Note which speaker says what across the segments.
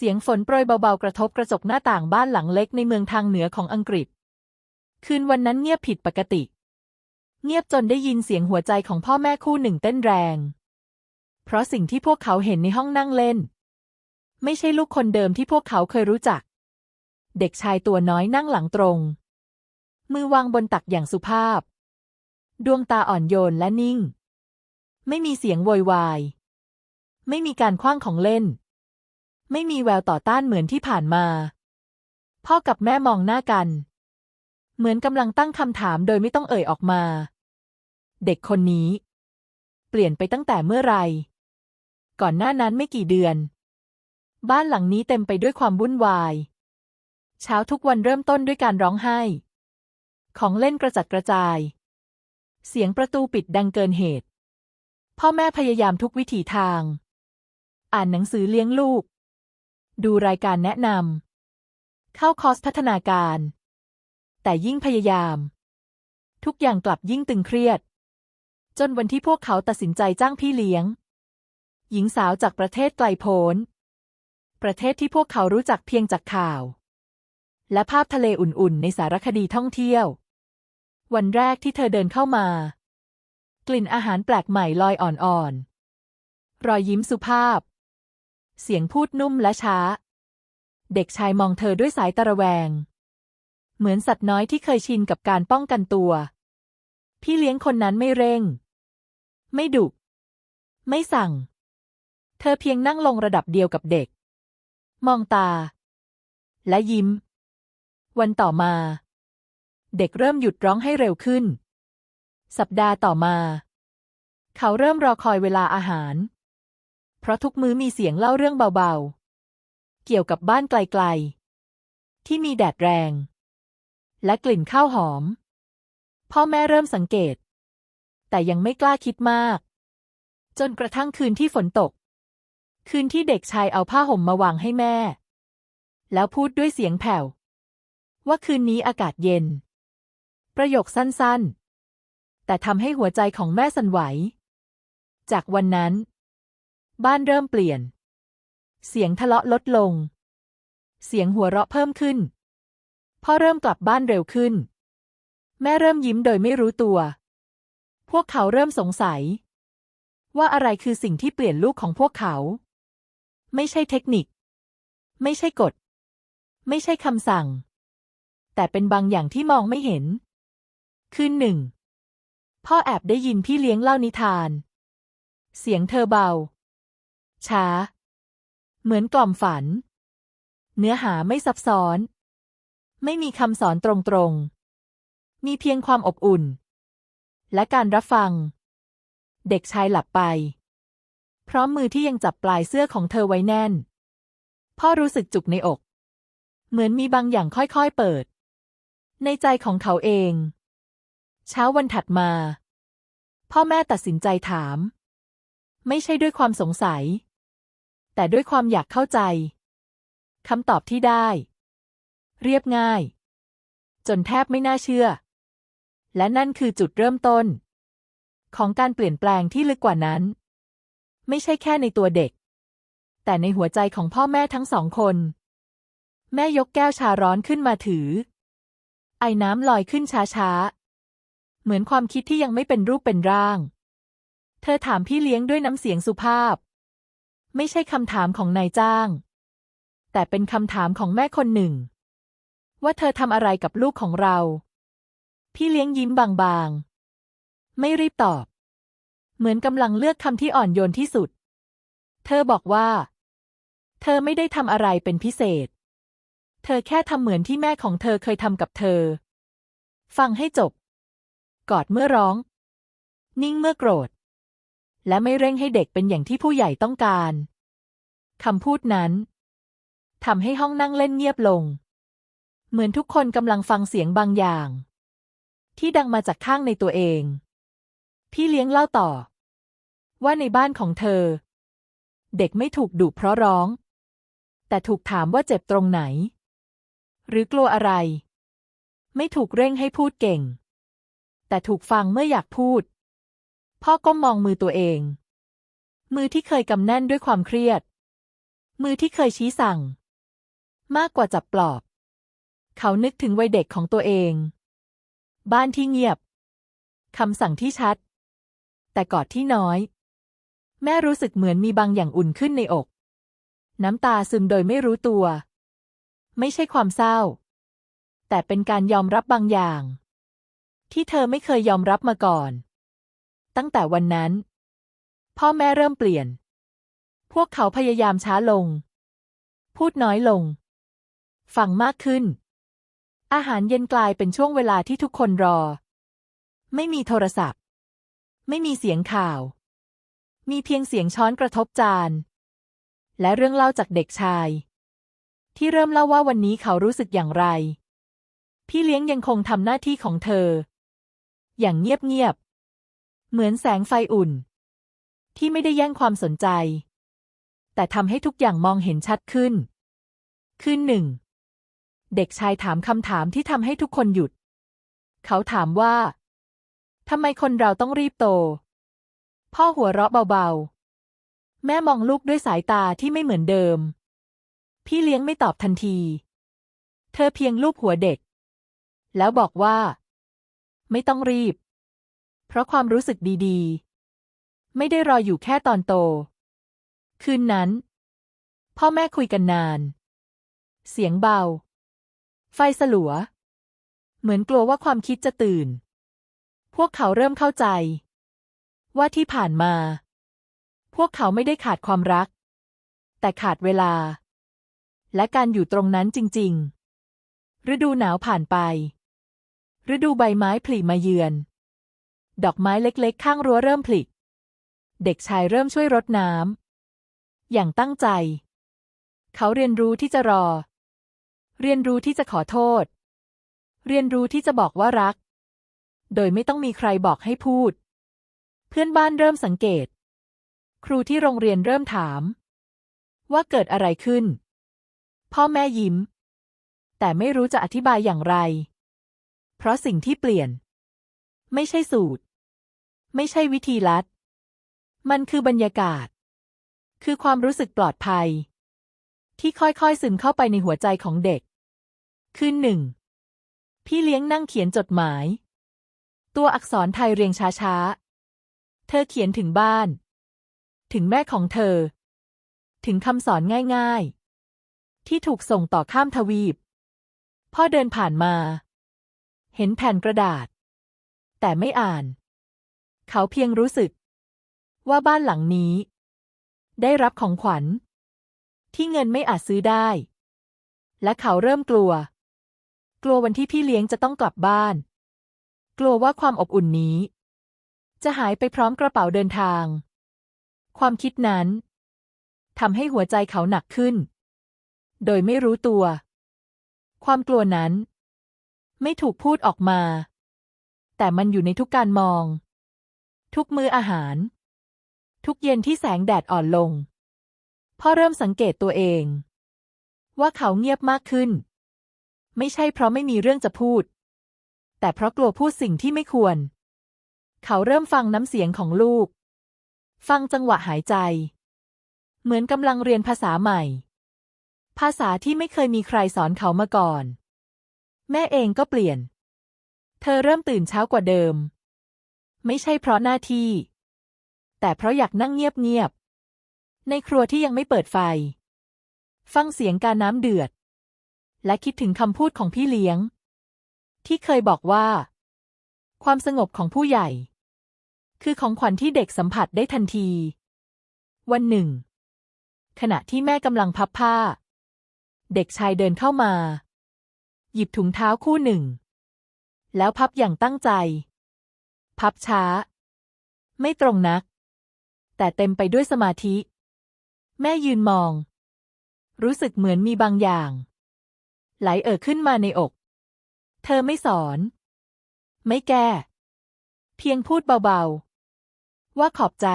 Speaker 1: เสียงฝนโปรยเบาๆ กระทบกระจกหน้าต่างบ้านหลังเล็กในเมืองทางเหนือของอังกฤษ คืนวันนั้นเงียบผิดปกติ เงียบจนได้ยินเสียงหัวใจของพ่อแม่คู่หนึ่งเต้นแรง เพราะสิ่งที่พวกเขาเห็นในห้องนั่งเล่น ไม่ใช่ลูกคนเดิมที่พวกเขาเคยรู้จัก เด็กชายตัวน้อยนั่งหลังตรง มือวางบนตักอย่างสุภาพ ดวงตาอ่อนโยนและนิ่ง ไม่มีเสียงโวยวาย ไม่มีการคว้างของเล่น ไม่มีแววต่อต้านเหมือนที่ผ่านมา พ่อกับแม่มองหน้ากัน เหมือนกำลังตั้งคำถามโดยไม่ต้องเอ่ยออกมา เด็กคนนี้ เปลี่ยนไปตั้งแต่เมื่อไหร่ก่อนหน้านั้นไม่กี่เดือน บ้านหลังนี้เต็มไปด้วยความวุ่นวาย เช้าทุกวันเริ่มต้นด้วยการร้องไห้ ของเล่นกระจัดกระจาย เสียงประตูปิดดังเกินเหตุ พ่อแม่พยายามทุกวิถีทาง อ่านหนังสือเลี้ยงลูก ดูรายการแนะนำเข้าคอร์สพัฒนาการ แต่ยิ่งพยายาม ทุกอย่างกลับยิ่งตึงเครียด จนวันที่พวกเขาตัดสินใจจ้างพี่เลี้ยง หญิงสาวจากประเทศไกลโพ้น ประเทศที่พวกเขารู้จักเพียงจากข่าว และภาพทะเลอุ่นๆ ในสารคดีท่องเที่ยว วันแรกที่เธอเดินเข้ามา กลิ่นอาหารแปลกใหม่ลอยอ่อนๆรอยยิ้มสุภาพ เสียงพูดนุ่มและช้า เด็กชายมองเธอด้วยสายตะระแวง เหมือนสัตว์น้อยที่เคยชินกับการป้องกันตัว พี่เลี้ยงคนนั้นไม่เร่ง ไม่ดุ ไม่สั่ง เธอเพียงนั่งลงระดับเดียวกับเด็ก มองตา และยิ้ม วันต่อมา เด็กเริ่มหยุดร้องให้เร็วขึ้น สัปดาห์ต่อมา เขาเริ่มรอคอยเวลาอาหาร ราะทุกมื้อมีเสียงเล่าเรื่องเบาๆ เกี่ยวกับบ้านไกลๆ ที่มีแดดแรง และกลิ่นข้าวหอม พ่อแม่เริ่มสังเกต แต่ยังไม่กล้าคิดมาก จนกระทั่งคืนที่ฝนตก คืนที่เด็กชายเอาผ้าห่มมาวางให้แม่ แล้วพูดด้วยเสียงแผ่ว ว่าคืนนี้อากาศเย็น ประโยคสั้นๆ แต่ทำให้หัวใจของแม่สั่นไหว จากวันนั้น บ้านเริ่มเปลี่ยน เสียงทะเลาะลดลง เสียงหัวเราะเพิ่มขึ้น พ่อเริ่มกลับบ้านเร็วขึ้น แม่เริ่มยิ้มโดยไม่รู้ตัว พวกเขาเริ่มสงสัย ว่าอะไรคือสิ่งที่เปลี่ยนลูกของพวกเขา ไม่ใช่เทคนิค ไม่ใช่กฎ ไม่ใช่คำสั่ง แต่เป็นบางอย่างที่มองไม่เห็น คืนหนึ่ง พ่อแอบได้ยินพี่เลี้ยงเล่านิทาน เสียงเธอเบา ช้า เหมือนกล่อมฝัน เนื้อหาไม่ซับซ้อน ไม่มีคำสอนตรงๆ มีเพียงความอบอุ่น และการรับฟัง เด็กชายหลับไป พร้อมมือที่ยังจับปลายเสื้อของเธอไว้แน่น พ่อรู้สึกจุกในอก เหมือนมีบางอย่างค่อยๆเปิด ในใจของเขาเอง เช้าวันถัดมา พ่อแม่ตัดสินใจถามไม่ใช่ด้วยความสงสัย แต่ด้วยความอยากเข้าใจคำตอบที่ได้ เรียบง่าย จนแทบไม่น่าเชื่อ และนั่นคือจุดเริ่มต้น ของการเปลี่ยนแปลงที่ลึกกว่านั้น ไม่ใช่แค่ในตัวเด็ก แต่ในหัวใจของพ่อแม่ทั้งสองคน แม่ยกแก้วชาร้อนขึ้นมาถือ ไอ้น้ำลอยขึ้นช้าๆ เหมือนความคิดที่ยังไม่เป็นรูปเป็นร่าง เธอถามพี่เลี้ยงด้วยน้ำเสียงสุภาพ ไม่ใช่คำถามของนายจ้าง แต่เป็นคำถามของแม่คนหนึ่ง ว่าเธอทำอะไรกับลูกของเรา พี่เลี้ยงยิ้มบางๆ ไม่รีบตอบ เหมือนกำลังเลือกคำที่อ่อนโยนที่สุด เธอบอกว่า เธอไม่ได้ทำอะไรเป็นพิเศษ เธอแค่ทำเหมือนที่แม่ของเธอเคยทำกับเธอ ฟังให้จบ กอดเมื่อร้อง นิ่งเมื่อโกรธ และไม่เร่งให้เด็กเป็นอย่างที่ผู้ใหญ่ต้องการคำพูดนั้นทำให้ห้องนั่งเล่นเงียบลง เหมือนทุกคนกำลังฟังเสียงบางอย่าง ที่ดังมาจากข้างในตัวเอง พี่เลี้ยงเล่าต่อ ว่าในบ้านของเธอ เด็กไม่ถูกดุเพราะร้อง แต่ถูกถามว่าเจ็บตรงไหน หรือกลัวอะไร ไม่ถูกเร่งให้พูดเก่ง แต่ถูกฟังเมื่ออยากพูด พ่อก้มมองมือตัวเอง มือที่เคยกำแน่นด้วยความเครียด มือที่เคยชี้สั่ง มากกว่าจับปลอบ เขานึกถึงวัยเด็กของตัวเอง บ้านที่เงียบคำสั่งที่ชัด แต่กอดที่น้อย แม่รู้สึกเหมือนมีบางอย่างอุ่นขึ้นในอก น้ำตาซึมโดยไม่รู้ตัว ไม่ใช่ความเศร้า แต่เป็นการยอมรับบางอย่าง ที่เธอไม่เคยยอมรับมาก่อน ตั้งแต่วันนั้น พ่อแม่เริ่มเปลี่ยน พวกเขาพยายามช้าลง พูดน้อยลง ฟังมากขึ้น อาหารเย็นกลายเป็นช่วงเวลาที่ทุกคนรอ ไม่มีโทรศัพท์ ไม่มีเสียงข่าว มีเพียงเสียงช้อนกระทบจาน และเรื่องเล่าจากเด็กชาย ที่เริ่มเล่าว่าวันนี้เขารู้สึกอย่างไร พี่เลี้ยงยังคงทำหน้าที่ของเธอ อย่างเงียบๆ เหมือนแสงไฟอุ่น ที่ไม่ได้แย่งความสนใจ แต่ทำให้ทุกอย่างมองเห็นชัดขึ้น คืนหนึ่ง เด็กชายถามคำถามที่ทำให้ทุกคนหยุด เขาถามว่าทำไมคนเราต้องรีบโต พ่อหัวเราะเบาๆ แม่มองลูกด้วยสายตาที่ไม่เหมือนเดิม พี่เลี้ยงไม่ตอบทันที เธอเพียงลูบหัวเด็ก แล้วบอกว่า ไม่ต้องรีบ เพราะความรู้สึกดีๆ ไม่ได้รออยู่แค่ตอนโต คืนนั้น พ่อแม่คุยกันนาน เสียงเบา ไฟสลัว เหมือนกลัวว่าความคิดจะตื่น พวกเขาเริ่มเข้าใจ ว่าที่ผ่านมา พวกเขาไม่ได้ขาดความรัก แต่ขาดเวลา และการอยู่ตรงนั้นจริง ๆ ฤดูหนาวผ่านไป ฤดูใบไม้ผลิมาเยือน ดอกไม้เล็กๆ ข้างรั้วเริ่มผลิเด็กชายเริ่มช่วยรดน้ำอย่างตั้งใจ เขาเรียนรู้ที่จะรอ เรียนรู้ที่จะขอโทษ เรียนรู้ที่จะบอกว่ารัก โดยไม่ต้องมีใครบอกให้พูด เพื่อนบ้านเริ่มสังเกต ครูที่โรงเรียนเริ่มถาม ว่าเกิดอะไรขึ้น พ่อแม่ยิ้ม แต่ไม่รู้จะอธิบายอย่างไร เพราะสิ่งที่เปลี่ยน ไม่ใช่สูตร ไม่ใช่วิธีลัด มันคือบรรยากาศ คือความรู้สึกปลอดภัย ที่ค่อยๆซึมเข้าไปในหัวใจของเด็ก คืนหนึ่ง พี่เลี้ยงนั่งเขียนจดหมาย ตัวอักษรไทยเรียงช้าๆ เธอเขียนถึงบ้าน ถึงแม่ของเธอ ถึงคำสอนง่ายๆ ที่ถูกส่งต่อข้ามทวีป พ่อเดินผ่านมา เห็นแผ่นกระดาษ แต่ไม่อ่าน เขาเพียงรู้สึก ว่าบ้านหลังนี้ ได้รับของขวัญ ที่เงินไม่อาจซื้อได้ และเขาเริ่มกลัว กลัววันที่พี่เลี้ยงจะต้องกลับบ้าน กลัวว่าความอบอุ่นนี้ จะหายไปพร้อมกระเป๋าเดินทาง ความคิดนั้นทำให้หัวใจเขาหนักขึ้น โดยไม่รู้ตัว ความกลัวนั้น ไม่ถูกพูดออกมา แต่มันอยู่ในทุกการมอง ทุกมื้ออาหาร ทุกเย็นที่แสงแดดอ่อนลง พ่อเริ่มสังเกตตัวเอง ว่าเขาเงียบมากขึ้น ไม่ใช่เพราะไม่มีเรื่องจะพูด แต่เพราะกลัวพูดสิ่งที่ไม่ควร เขาเริ่มฟังน้ำเสียงของลูก ฟังจังหวะหายใจ เหมือนกำลังเรียนภาษาใหม่ ภาษาที่ไม่เคยมีใครสอนเขามาก่อน แม่เองก็เปลี่ยน เธอเริ่มตื่นเช้ากว่าเดิม ไม่ใช่เพราะหน้าที่ แต่เพราะอยากนั่งเงียบๆในครัวที่ยังไม่เปิดไฟ ฟังเสียงการน้ำเดือด และคิดถึงคำพูดของพี่เลี้ยง ที่เคยบอกว่า ความสงบของผู้ใหญ่ คือของขวัญที่เด็กสัมผัสได้ทันที วันหนึ่ง ขณะที่แม่กำลังพับผ้า เด็กชายเดินเข้ามา หยิบถุงเท้าคู่หนึ่ง แล้วพับอย่างตั้งใจ พับช้า ไม่ตรงนัก แต่เต็มไปด้วยสมาธิ แม่ยืนมอง รู้สึกเหมือนมีบางอย่าง ไหลเอ่อขึ้นมาในอก เธอไม่สอน ไม่แก้ เพียงพูดเบาๆ ว่าขอบใจ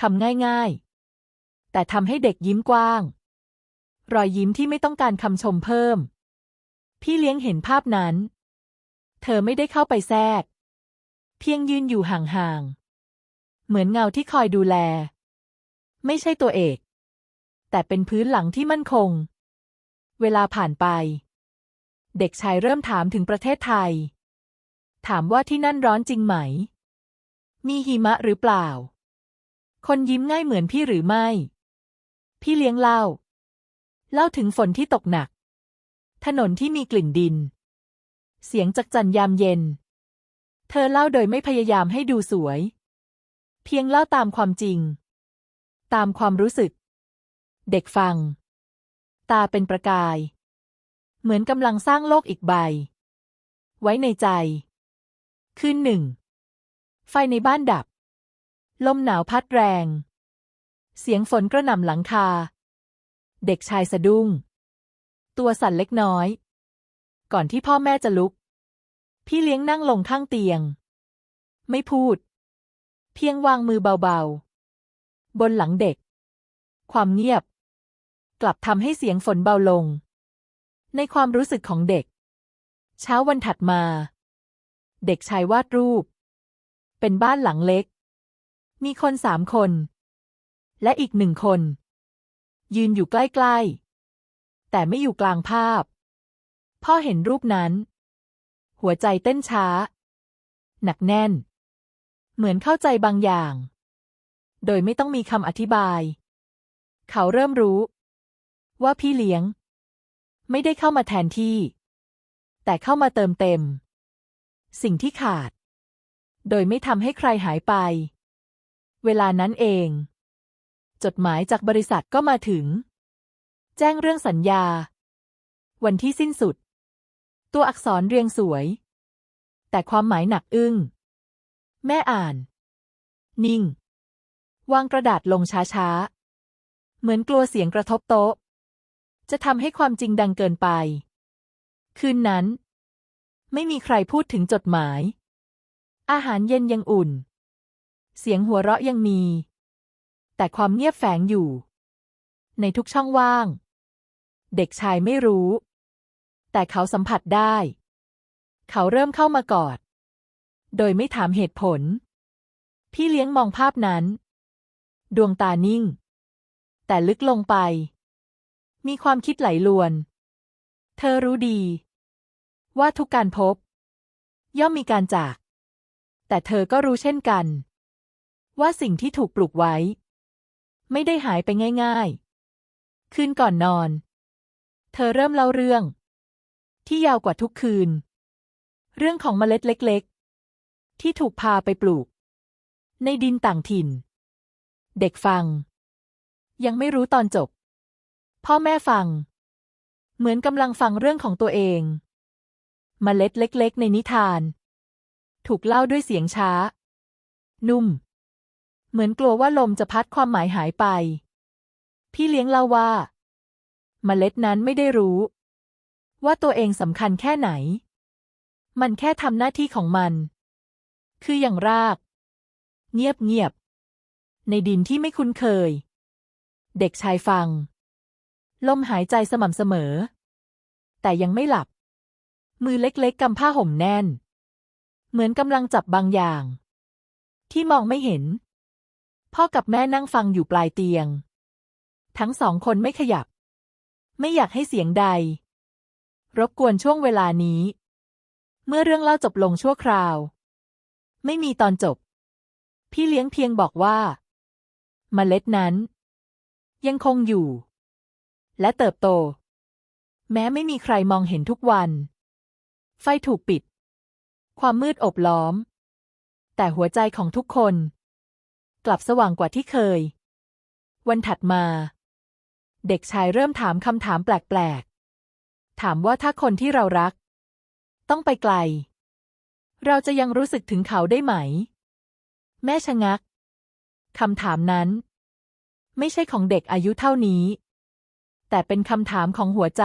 Speaker 1: คำง่ายๆ แต่ทำให้เด็กยิ้มกว้าง รอยยิ้มที่ไม่ต้องการคำชมเพิ่ม พี่เลี้ยงเห็นภาพนั้น เธอไม่ได้เข้าไปแทรก เพียงยืนอยู่ห่างๆ เหมือนเงาที่คอยดูแล ไม่ใช่ตัวเอก แต่เป็นพื้นหลังที่มั่นคง เวลาผ่านไป เด็กชายเริ่มถามถึงประเทศไทย ถามว่าที่นั่นร้อนจริงไหม มีหิมะหรือเปล่า คนยิ้มง่ายเหมือนพี่หรือไม่ พี่เลี้ยงเล่า เล่าถึงฝนที่ตกหนัก ถนนที่มีกลิ่นดิน เสียงจักจันยามเย็น เธอเล่าโดยไม่พยายามให้ดูสวย เพียงเล่าตามความจริง ตามความรู้สึก เด็กฟัง ตาเป็นประกาย เหมือนกำลังสร้างโลกอีกใบ ไว้ในใจ คืนหนึ่ง ไฟในบ้านดับ ลมหนาวพัดแรง เสียงฝนกระหน่ำหลังคา เด็กชายสะดุ้ง ตัวสั่นเล็กน้อย ก่อนที่พ่อแม่จะลุก พี่เลี้ยงนั่งลงข้างเตียง ไม่พูด เพียงวางมือเบาๆ บนหลังเด็ก ความเงียบ กลับทำให้เสียงฝนเบาลง ในความรู้สึกของเด็ก เช้าวันถัดมา เด็กชายวาดรูป เป็นบ้านหลังเล็ก มีคนสามคน และอีกหนึ่งคน ยืนอยู่ใกล้ๆ แต่ไม่อยู่กลางภาพ พ่อเห็นรูปนั้น หัวใจเต้นช้า หนักแน่น เหมือนเข้าใจบางอย่าง โดยไม่ต้องมีคำอธิบาย เขาเริ่มรู้ ว่าพี่เลี้ยง ไม่ได้เข้ามาแทนที่ แต่เข้ามาเติมเต็ม สิ่งที่ขาด โดยไม่ทำให้ใครหายไป เวลานั้นเอง จดหมายจากบริษัทก็มาถึง แจ้งเรื่องสัญญา วันที่สิ้นสุด ตัวอักษรเรียงสวย แต่ความหมายหนักอึ้ง แม่อ่าน นิ่ง วางกระดาษลงช้าๆ เหมือนกลัวเสียงกระทบโต๊ะ จะทำให้ความจริงดังเกินไป คืนนั้น ไม่มีใครพูดถึงจดหมาย อาหารเย็นยังอุ่น เสียงหัวเราะยังมี แต่ความเงียบแฝงอยู่ ในทุกช่องว่าง เด็กชายไม่รู้ แต่เขาสัมผัสได้ เขาเริ่มเข้ามากอด โดยไม่ถามเหตุผล พี่เลี้ยงมองภาพนั้น ดวงตานิ่ง แต่ลึกลงไป มีความคิดไหลลวน เธอรู้ดี ว่าทุกการพบ ย่อมมีการจาก แต่เธอก็รู้เช่นกัน ว่าสิ่งที่ถูกปลูกไว้ ไม่ได้หายไปง่าย ๆ คืนก่อนนอน เธอเริ่มเล่าเรื่อง ที่ยาวกว่าทุกคืน เรื่องของเมล็ดเล็กๆ ที่ถูกพาไปปลูก ในดินต่างถิ่น เด็กฟัง ยังไม่รู้ตอนจบ พ่อแม่ฟัง เหมือนกำลังฟังเรื่องของตัวเองมเมล็ดเล็ก ๆ ในนิทาน ถูกเล่าด้วยเสียงช้า นุ่ม เหมือนกลัวว่าลมจะพัดความหมายหายไป พี่เลี้ยงเล่าว่า เมล็ดนั้นไม่ได้รู้ ว่าตัวเองสำคัญแค่ไหน มันแค่ทำหน้าที่ของมัน คืออย่างราก เงียบเงียบ ในดินที่ไม่คุ้นเคย เด็กชายฟัง ลมหายใจสม่ำเสมอ แต่ยังไม่หลับ มือเล็กๆกำผ้าห่มแน่น เหมือนกำลังจับบางอย่าง ที่มองไม่เห็น พ่อกับแม่นั่งฟังอยู่ปลายเตียง ทั้งสองคนไม่ขยับ ไม่อยากให้เสียงใด รบกวนช่วงเวลานี้ เมื่อเรื่องเล่าจบลงชั่วคราว ไม่มีตอนจบ พี่เลี้ยงเพียงบอกว่า เมล็ดนั้น ยังคงอยู่ และเติบโต แม้ไม่มีใครมองเห็นทุกวัน ไฟถูกปิด ความมืดอบล้อม แต่หัวใจของทุกคน กลับสว่างกว่าที่เคย วันถัดมา เด็กชายเริ่มถามคำถามแปลก ถามว่าถ้าคนที่เรารัก ต้องไปไกล เราจะยังรู้สึกถึงเขาได้ไหม แม่ชะงักคำถามนั้น ไม่ใช่ของเด็กอายุเท่านี้ แต่เป็นคำถามของหัวใจ